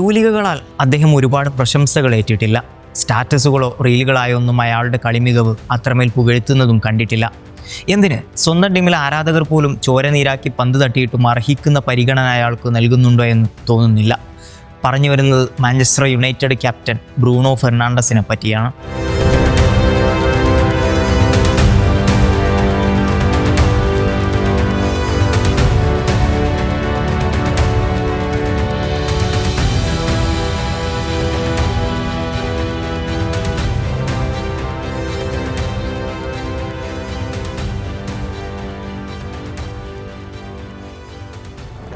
തൂലികകളാൽ അദ്ദേഹം ഒരുപാട് പ്രശംസകൾ ഏറ്റിട്ടില്ല. സ്റ്റാറ്റസുകളോ റീലുകളായോ ഒന്നും അയാളുടെ കളിമികവ് അത്രമേൽ പുകഴ്ത്തുന്നതും കണ്ടിട്ടില്ല. എന്തിന്? സ്വന്തം ടീമിലെ ആരാധകർ പോലും ചോര നീരാക്കി പന്ത് തട്ടിയിട്ടും അർഹിക്കുന്ന പരിഗണന അയാൾക്ക് നൽകുന്നുണ്ടോ എന്ന് തോന്നുന്നില്ല. പറഞ്ഞു വരുന്നത് മാഞ്ചസ്റ്റർ യുണൈറ്റഡ് ക്യാപ്റ്റൻ ബ്രൂണോ ഫെർണാണ്ടസിനെ പറ്റിയാണ്.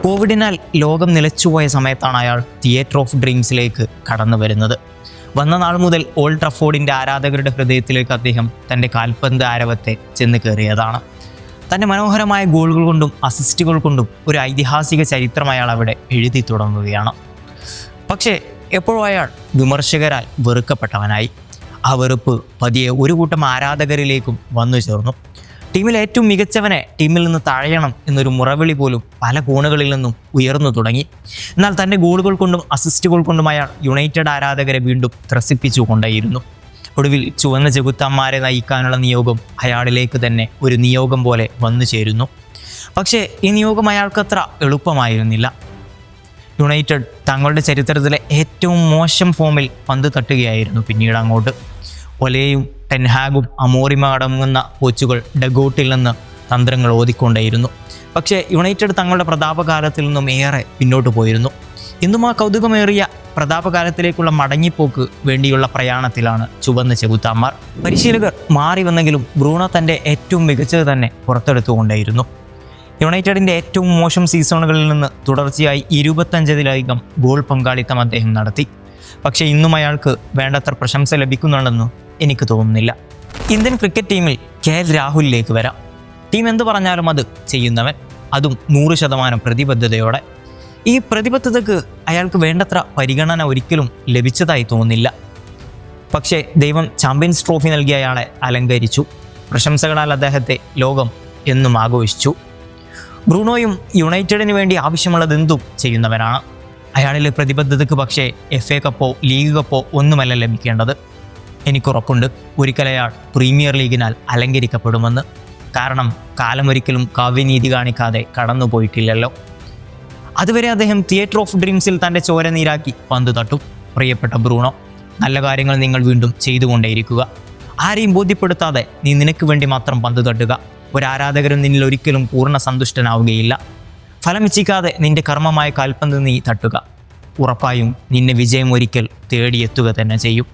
കോവിഡിനാൽ ലോകം നിലച്ചുപോയ സമയത്താണ് അയാൾ തിയേറ്റർ ഓഫ് ഡ്രീംസിലേക്ക് കടന്നു വരുന്നത്. വന്ന നാൾ മുതൽ ഓൾഡ് ട്രഫോർഡിന്റെ ആരാധകരുടെ ഹൃദയത്തിലേക്ക് അദ്ദേഹം തന്റെ കാൽപന്ത് ആരവത്തെ ചെന്ന് കയറിയതാണ്. തന്റെ മനോഹരമായ ഗോളുകൾ കൊണ്ടും അസിസ്റ്റുകൾ കൊണ്ടും ഒരു ഐതിഹാസിക ചരിത്രം അയാൾ അവിടെ എഴുതി തുടങ്ങുകയാണ്. പക്ഷേ എപ്പോഴും അയാൾ വിമർശകരാൽ വെറുക്കപ്പെട്ടവനായി. ആ വെറുപ്പ് പതിയെ ഒരു കൂട്ടം ആരാധകരിലേക്കും വന്നു ചേർന്നു. ടീമിലെ ഏറ്റവും മികച്ചവനെ ടീമിൽ നിന്ന് തഴയണം എന്നൊരു മുറവിളി പോലും പല കോണുകളിൽ നിന്നും ഉയർന്നു തുടങ്ങി. എന്നാൽ തന്റെ ഗോളുകൾ കൊണ്ടും അസിസ്റ്റുകൾ കൊണ്ടും അയാൾ യുണൈറ്റഡ് ആരാധകരെ വീണ്ടും ത്രസിപ്പിച്ചു കൊണ്ടേയിരുന്നു. ഒടുവിൽ ചുവന്ന ചെകുത്താന്മാരെ നയിക്കാനുള്ള നിയോഗം അയാളിലേക്ക് തന്നെ ഒരു നിയോഗം പോലെ വന്നു ചേരുന്നു. പക്ഷേ ഈ നിയോഗം അയാൾക്കത്ര എളുപ്പമായിരുന്നില്ല. യുണൈറ്റഡ് തങ്ങളുടെ ചരിത്രത്തിലെ ഏറ്റവും മോശം ഫോമിൽ പന്ത് തട്ടുകയായിരുന്നു പിന്നീട് അങ്ങോട്ട്. ഒലയും ടെൻഹാഗും അമോറിമ അടങ്ങുന്ന കോച്ചുകൾ ഡഗോട്ടിൽ നിന്ന് തന്ത്രങ്ങൾ ഓതിക്കൊണ്ടേയിരുന്നു. പക്ഷേ യുണൈറ്റഡ് തങ്ങളുടെ പ്രതാപകാലത്തിൽ നിന്നും ഏറെ പിന്നോട്ട് പോയിരുന്നു. ഇന്നും ആ കൗതുകമേറിയ പ്രതാപകാലത്തിലേക്കുള്ള മടങ്ങിപ്പോക്ക് വേണ്ടിയുള്ള പ്രയാണത്തിലാണ് ചുവന്ന ചെകുത്താന്മാർ. പരിശീലകർ മാറി വന്നെങ്കിലും ബ്രൂണോ തന്റെ ഏറ്റവും മികച്ചത് തന്നെ പുറത്തെടുത്തുകൊണ്ടേയിരുന്നു. യുണൈറ്റഡിന്റെ ഏറ്റവും മോശം സീസണുകളിൽ നിന്ന് തുടർച്ചയായി ഇരുപത്തഞ്ചതിലധികം ഗോൾ പങ്കാളിത്തം അദ്ദേഹം നടത്തി. പക്ഷേ ഇന്നും അയാൾക്ക് വേണ്ടത്ര പ്രശംസ ലഭിക്കുന്നുണ്ടെന്നും എനിക്ക് തോന്നുന്നില്ല. ഇന്ത്യൻ ക്രിക്കറ്റ് ടീമിൽ കെ എൽ രാഹുലിലേക്ക് വരാം. ടീം എന്ത് പറഞ്ഞാലും അത് ചെയ്യുന്നവൻ. അതും നൂറ് ശതമാനം പ്രതിബദ്ധതയോടെ. ഈ പ്രതിബദ്ധതക്ക് അയാൾക്ക് വേണ്ടത്ര പരിഗണന ഒരിക്കലും ലഭിച്ചതായി തോന്നുന്നില്ല. പക്ഷേ ദൈവം ചാമ്പ്യൻസ് ട്രോഫി നൽകിയ അയാളെ അലങ്കരിച്ചു. പ്രശംസകളാൽ അദ്ദേഹത്തെ ലോകം എന്നും ആഘോഷിച്ചു. ബ്രൂണോയും യുണൈറ്റഡിന് വേണ്ടി ആവശ്യമുള്ളതെന്തും ചെയ്യുന്നവനാണ് അയാളിലെ പ്രതിബദ്ധതയ്ക്ക് പക്ഷേ എഫ് എ കപ്പോ ലീഗ് കപ്പോ ഒന്നുമല്ല ലഭിക്കേണ്ടത്. എനിക്കുറപ്പുണ്ട്. ഒരിക്കൽ അയാൾ പ്രീമിയർ ലീഗിനാൽ അലങ്കരിക്കപ്പെടുമെന്ന്. കാരണം കാലമൊരിക്കലും കാവ്യനീതി കാണിക്കാതെ കടന്നുപോയിട്ടില്ലല്ലോ. അതുവരെ അദ്ദേഹം തിയേറ്റർ ഓഫ് ഡ്രീംസിൽ തന്റെ ചോര നീരാക്കി പന്ത് തട്ടും. പ്രിയപ്പെട്ട ബ്രൂണോ നല്ല കാര്യങ്ങൾ നിങ്ങൾ വീണ്ടും ചെയ്തുകൊണ്ടേയിരിക്കുക. ആരെയും ബോധ്യപ്പെടുത്താതെ നീ നിനക്ക് വേണ്ടി മാത്രം പന്ത് തട്ടുക. ഒരു ആരാധകരും നിന്നിൽ ഒരിക്കലും പൂർണ സന്തുഷ്ടനാവുകയില്ല. ഫലമിച്ഛിക്കാതെ നിന്റെ കർമ്മമായ കൽപ്പന്ത് നീ തട്ടുക. ഉറപ്പായും നിന്നെ വിജയം ഒരിക്കൽ തേടിയെത്തുക തന്നെ ചെയ്യും.